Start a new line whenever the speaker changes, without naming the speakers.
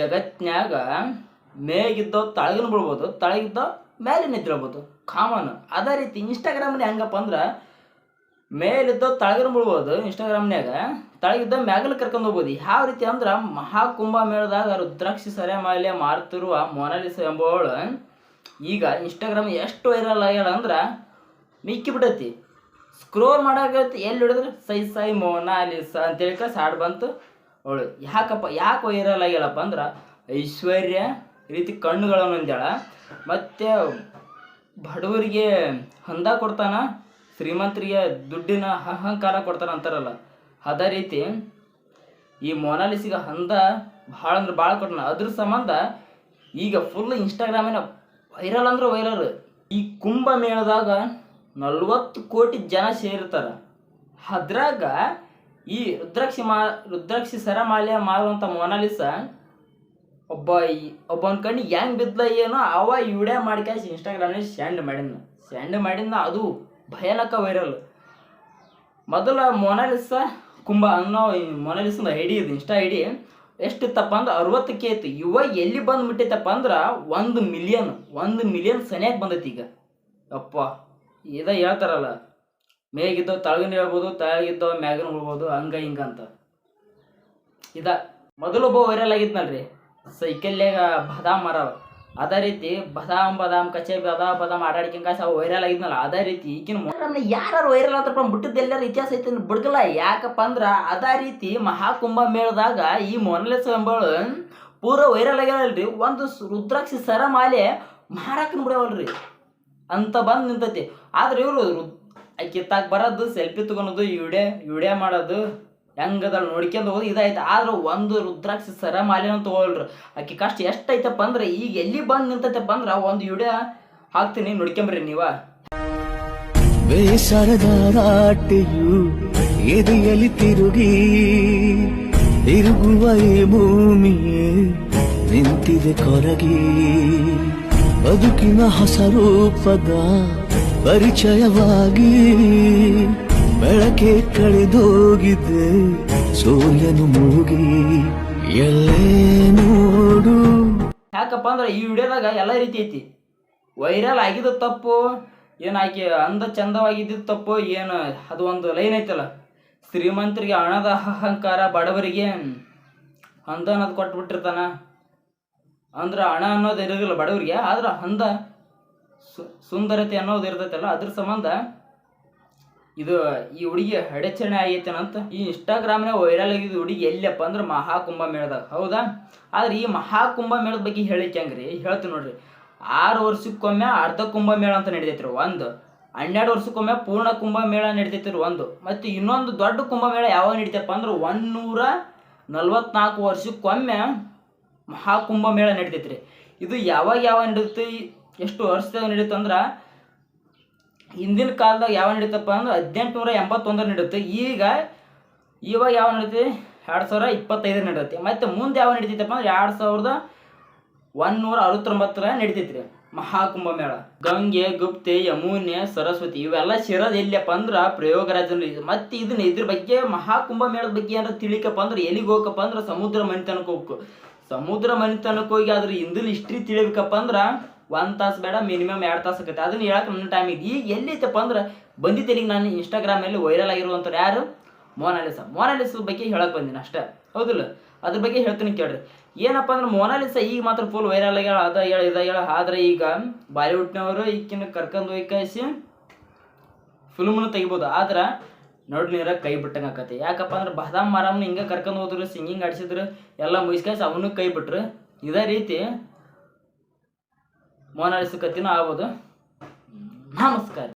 ಜಗತ್ನ್ಯಾಗ ಮೇಗಿದ್ದ ತಳಗಿನ ಬಿಡ್ಬೋದು ತಳಗಿದ್ದ ಮೇಲೆ ನಿದ್ರಬೋದು ಕಾಮನ್ ಅದೇ ರೀತಿ ಇನ್ಸ್ಟಾಗ್ರಾಮ್ನ ಹೆಂಗಪ್ಪ ಅಂದ್ರೆ, ಮೇಲಿದ್ದ ತಳಗಿನ ಬೀಳ್ಬೋದು ಇನ್ಸ್ಟಾಗ್ರಾಮ್ನ್ಯಾಗ ತಳಗಿದ್ದ ಮ್ಯಾಗಲ್ ಕರ್ಕೊಂಡು ಹೋಗ್ಬೋದು. ಯಾವ ರೀತಿ ಅಂದ್ರೆ, ಮಹಾಕುಂಭ ಮೇಳದಾಗ ರುದ್ರಾಕ್ಷಿ ಸೆರೆಮಾಲೆ ಮಾರುತ್ತಿರುವ ಮೊನಾಲಿಸ ಎಂಬವಳು, ಈಗ ಇನ್ಸ್ಟಾಗ್ರಾಮ್ ಎಷ್ಟು ವೈರಲ್ ಆಗ್ಯಾಳ ಅಂದ್ರೆ, ಮಿಕ್ಕಿ ಬಿಟ್ಟೈತಿ. ಸ್ಕ್ರೋಲ್ ಮಾಡಾಕೈತಿ ಎಲ್ಲಿ ಹಿಡಿದ್ರೆ, ಸೈ ಸೈ ಮೊನಾಲಿಸ ಅಂತೇಳಿ ಸಾಡ್ ಬಂತು. ಅವಳು ಯಾಕಪ್ಪ, ಯಾಕೆ ವೈರಲ್ ಆಗ್ಯಾಳಪ್ಪ ಅಂದ್ರೆ ಐಶ್ವರ್ಯ ರೀತಿ ಕಣ್ಣುಗಳನ್ನು ಅಂದ್ಯಾಳ. ಮತ್ತು ಬಡವರಿಗೆ ಹಂದ ಕೊಡ್ತಾನ, ಶ್ರೀಮಂತರಿಗೆ ದುಡ್ಡಿನ ಅಹಂಕಾರ ಕೊಡ್ತಾನ ಅಂತಾರಲ್ಲ, ಅದೇ ರೀತಿ ಈ ಮೊನಾಲಿಸಿಗೆ ಹಂದ ಭಾಳ ಅಂದ್ರೆ ಭಾಳ ಕೊಟ್ಟನ ಅದ್ರ ಸಂಬಂಧ ಈಗ ಫುಲ್ ಇನ್ಸ್ಟಾಗ್ರಾಮಿನ ವೈರಲ್ ಅಂದ್ರೆ ವೈರಲ್ ಈ ಕುಂಭ ಮೇಳದಾಗ ನಲ್ವತ್ತು ಕೋಟಿ ಜನ ಸೇರಿರ್ತಾರ. ಅದ್ರಾಗ ಈ ರುದ್ರಾಕ್ಷಿ ಮಾ, ರುದ್ರಾಕ್ಷಿ ಸರಮಾಲೆ ಮಾರುವಂಥ ಮೊನಾಲಿಸ ಒಬ್ಬ ಈ- ಒಬ್ಬನ ಕಣ್ಣಿಗೆ ಹೆಂಗೆ ಬಿದ್ದ ಏನೋ ಅವ ವಿಡಿಯೋ ಮಾಡ್ಕ್ಯಾಸ್ ಇನ್ಸ್ಟಾಗ್ರಾಮ್ನಲ್ಲಿ ಸೆಂಡ್ ಮಾಡಿದ್ನ. ಸೆಂಡ್ ಮಾಡಿದ್ನ ಅದು ಭಯಾನಕ ವೈರಲ್ ಮೊದಲ ಮೊನಾಲಿಸ ಕುಂಬ ಅನ್ನೋ ಈ ಐ ಐಡಿ ಇದು ಇನ್ಸ್ಟಾ ಐಡಿ. ಎಷ್ಟಿತ್ತಪ್ಪ ಅಂದ್ರೆ ಅರವತ್ತು ಕೆ ಇತ್ತು. ಇವಾಗ ಎಲ್ಲಿ ಬಂದು ಬಿಟ್ಟೈತಪ್ಪ ಅಂದ್ರೆ ಒಂದು ಮಿಲಿಯನ್ ಒಂದು ಮಿಲಿಯನ್ ಸನಿಯಾಗಿ ಬಂದೈತಿ ಈಗ. ಅಪ್ಪ ಇದ ಹೇಳ್ತಾರಲ್ಲ. ಮೇಗಿದ್ದವ್ ತಳಗಿನ ಹೇಳ್ಬೋದು ತಳಗಿದ್ದವ ಮ್ಯಾಗಿನ ಉಳ್ಬೋದು ಹಂಗ ಹಿಂಗ ಅಂತ. ಇದ ಮೊದಲೊಬ್ಬ ವೈರಲ್ ಆಗಿದ್ನಲ್ರಿ. ಸೈಕಲ್ಯಾಗ ಬದಾಮ್ ಮರ ಅದೇ ರೀತಿ ಬದಾಮ್ ಬದಾಮ್ ಕಚೆ ಬದಾ ಬದಾಮ್ ಆಡಾಡ್ಕಿಂಗ ಅವ ವೈರಲ್ ಆಗಿದ್ನಲ್ಲ, ಅದೇ ರೀತಿ ಈಗಿನ ಯಾರು ವೈರಲ್ ಆತಪ್ಪ ಬಿಟ್ಟದ್ದು ಎಲ್ಲಾರು ಇತಿಹಾಸ ಐತಿ ಬಿಡ್ಕಲ್ಲ ಯಾಕಪ್ಪ ಅಂದ್ರ ಅದೇ ರೀತಿ ಮಹಾಕುಂಭ ಮೇಳದಾಗ ಈ ಮೊನಲೆಸ್ ಎಂಬಳು ಪೂರ ವೈರಲ್ ಆಗಿರಲ್ರಿ ಒಂದು ರುದ್ರಾಕ್ಷಿ ಸರ ಮಾಲೆ ಮಾರಾಕನ್ ಬಿಡವಲ್ರಿ ಅಂತ ಬಂದು ನಿಂತೈತಿ. ಆದ್ರೆ ಇವರು ಕಿತ್ತಾಕ್ ಬರೋದು, ಸೆಲ್ಫಿ ತಗೊಳೋದು ವಿಡಿಯೋ ವಿಡಿಯೋ ಮಾಡೋದು ಹೆಂಗದ ನೋಡ್ಕೊಂಡು ಹೋಗೋದು ಇದಾಯ್ತು. ಆದ್ರೆ ಒಂದು ರುದ್ರಾಕ್ಷಿ ಸರಮಾಲೆನ ತಗೊಳ್ರಿ. ಆಕಿ ಕಷ್ಟ ಎಷ್ಟೈತಪ್ಪ ಅಂದ್ರೆ ಈಗ ಎಲ್ಲಿ ಬಂದು ನಿಂತೈತಪ್ಪ ಅಂದ್ರೆ ಒಂದು ವಿಡಿಯೋ ಹಾಕ್ತೀನಿ ನೋಡ್ಕೊಂಬ್ರಿ ನೀವ.
ಬೇಸರದ ರಾಟೆಯು ಎದೆಯಲ್ಲಿ ತಿರುಗಿ, ತಿರುಗುವ ಭೂಮಿಯೇ ನಿಂತಿದೆ ಕೊರಗಿ. ಬದುಕಿನ ಹೊಸ ರೂಪದ ಪರಿಚಯವಾಗಿ ಬೆಳಕೆ ಕಳೆದೋಗಿದೆ. ಸೂರ್ಯನು ಮುಳುಗಿ, ಎಲ್ಲೇ ನೋಡು.
ಯಾಕಪ್ಪ ಅಂದ್ರೆ ಈ ವಿಡಿಯೋದಾಗ ಎಲ್ಲ ರೀತಿ ಐತಿ. ವೈರಲ್ ಆಗಿದ ತಪ್ಪು, ಏನು ಆಕೆ ಅಂದ ಚಂದವಾಗಿದ್ದಿದ್ದು ತಪ್ಪು, ಏನು ಅದು ಒಂದು ಲೈನ್ ಐತಲ್ಲ. ಶ್ರೀಮಂತರಿಗೆ ಹಣದ ಅಹಂಕಾರ ಬಡವರಿಗೆ ಹಂದ ಅನ್ನೋದು ಕೊಟ್ಬಿಟ್ಟಿರ್ತಾನ. ಅಂದ್ರೆ ಹಣ ಅನ್ನೋದು ಇರೋದಿಲ್ಲ ಬಡವರಿಗೆ, ಆದ್ರೆ ಹಂದ ಸುಂದರತೆ ಅನ್ನೋದು ಇರ್ತೈತಲ್ಲ, ಅದ್ರ ಸಂಬಂಧ ಇದು ಈ ಹುಡುಗಿ ಅಡಚಣೆ ಆಗೈತೆ ಅಂತ ಈ ಇನ್ಸ್ಟಾಗ್ರಾಮ್ನಾಗ ವೈರಲ್ ಆಗಿದ್ದು ಹುಡುಗಿ ಎಲ್ಲಪ್ಪ ಅಂದ್ರೆ ಮಹಾಕುಂಭ ಮೇಳದಾಗ. ಹೌದಾ? ಆದ್ರೆ ಈ ಮಹಾಕುಂಭ ಮೇಳದ ಬಗ್ಗೆ ಹೇಳಿಕ್ಕೆ ಹಂಗ್ರಿ? ಹೇಳ್ತೀನಿ ನೋಡ್ರಿ. ಆರು ವರ್ಷಕ್ಕೊಮ್ಮೆ ಅರ್ಧ ಕುಂಭ ಮೇಳ ಅಂತ ನಡಿತೈತ್ರಿ. ಒಂದು, ಹನ್ನೆರಡು ವರ್ಷಕ್ಕೊಮ್ಮೆ ಪೂರ್ಣ ಕುಂಭ ಮೇಳ ನಡಿತೈತ್ರಿ. ಒಂದು, ಮತ್ತು ಇನ್ನೊಂದು ದೊಡ್ಡ ಕುಂಭ ಮೇಳ ಯಾವಾಗ ನಡಿತಪ್ಪ ಅಂದ್ರೆ ಒಂದೂರ ನಲ್ವತ್ನಾಲ್ಕು ವರ್ಷಕ್ಕೊಮ್ಮೆ ಮಹಾಕುಂಭ ಮೇಳ ನಡಿತೈತ್ರಿ. ಇದು ಯಾವಾಗ ಯಾವ ನಡೀತಿ, ಎಷ್ಟು ವರ್ಷದಾಗ ನಡೀತು ಅಂದ್ರೆ ಹಿಂದಿನ ಕಾಲದಾಗ ಯಾವ ನಡೀತಪ್ಪ ಅಂದ್ರೆ ಹದಿನೆಂಟುನೂರ ಎಂಬತ್ತೊಂದರ ನಡೀತು. ಈಗ ಇವಾಗ ಯಾವ ನಡೀತಿ? ಎರಡು ಸಾವಿರ ಇಪ್ಪತ್ತೈದರ ನಡೀತಿ. ಮತ್ತು ಮುಂದೆ ಯಾವ ನಡೀತೈತಪ್ಪ ಅಂದ್ರೆ ಎರಡು ಸಾವಿರದ ಒಂದೂರ ಅರವತ್ತೊಂಬತ್ತರ ನಡೀತೈತ್ರಿ. ಮಹಾಕುಂಭ ಮೇಳ. ಗಂಗೆ, ಗುಪ್ತೆ, ಯಮುನೆ, ಸರಸ್ವತಿ ಇವೆಲ್ಲ ಸೇರೋದು ಎಲ್ಲಪ್ಪ ಅಂದ್ರೆ ಪ್ರಯೋಗರಾಜನ ಮತ್ತೆ ಇದನ್ನ ಇದ್ರ ಬಗ್ಗೆ ಮಹಾಕುಂಭ ಮೇಳದ ಬಗ್ಗೆ ಏನಾರ ತಿಳಿಕಪ್ಪ ಅಂದ್ರೆ ಎಲ್ಲಿಗೆ ಹೋಗಪ್ಪ ಅಂದ್ರೆ ಸಮುದ್ರ ಮನೆತನಕ್ಕೆ ಹೋಗ್ಬೇಕು. ಸಮುದ್ರ ಮನಿತನಕ್ಕೆ ಹೋಗಿ ಅದ್ರ ಹಿಂದಿನ ಹಿಸ್ಟ್ರಿ ತಿಳಿಬೇಕಪ್ಪ ಅಂದ್ರೆ ಒಂದು ತಾಸು ಬೇಡ ಮಿನಿಮಮ್ ಎರಡು ತಾಸು ಆಗುತ್ತೆ ಅದನ್ನ ಹೇಳಕ್ಕೆ ನನ್ನ ಟೈಮ್ ಇದೆ. ಈಗ ಎಲ್ಲೈತಪ್ಪ ಅಂದ್ರೆ ಬಂದಿದ್ದೆ ಈಗ ನಾನು ಇನ್ಸ್ಟಾಗ್ರಾಮಲ್ಲಿ ವೈರಲ್ ಆಗಿರುವಂತ ಯಾರು? ಮೋನಾಲಿಸ ಮೋನಾಲಿಸ ಬಗ್ಗೆ ಹೇಳಕ್ ಬಂದಿನಿ ಅಷ್ಟೇ. ಹೌದಿಲ್ಲ? ಅದ್ರ ಬಗ್ಗೆ ಹೇಳ್ತೀನಿ ಕೇಳ್ರಿ. ಏನಪ್ಪ ಅಂದ್ರೆ ಮೋನಾಲಿಸ ಈಗ ಮಾತ್ರ ಫುಲ್ ವೈರಲ್ ಆಗಿ ಅದ ಹೇಳ ಇದ ಹೇಳ ಆದ್ರೆ ಈಗ ಬಾಲಿವುಡ್ನವರು ಈಕಿನ ಕರ್ಕೊಂಡು ಹೋಗಿ ಕಳಿಸಿ ಫಿಲ್ಮ್ನ ತೆಗಿಬೋದು. ಆದ್ರೆ ನೋಡಿ ನೀರ ಕೈ ಬಿಟ್ಟಂಗೆ ಆಕತಿ. ಯಾಕಪ್ಪ ಅಂದ್ರೆ ಬಾದಾಮ್ ಮಾರಾಮ್ನ ಹಿಂಗೆ ಕರ್ಕೊಂಡು ಹೋದ್ರು, ಸಿಂಗಿಂಗ್ ಆಡಿಸಿದ್ರು, ಎಲ್ಲ ಮುಗಿಸ್ಕಾಯ್ಸಿ ಅವನು ಕೈ ಬಿಟ್ರು. ಇದೇ ರೀತಿ ಮೋನಾಲಿಸ ಕತ್ತಿನೂ ಆಗ್ಬೋದು. ನಮಸ್ಕಾರ.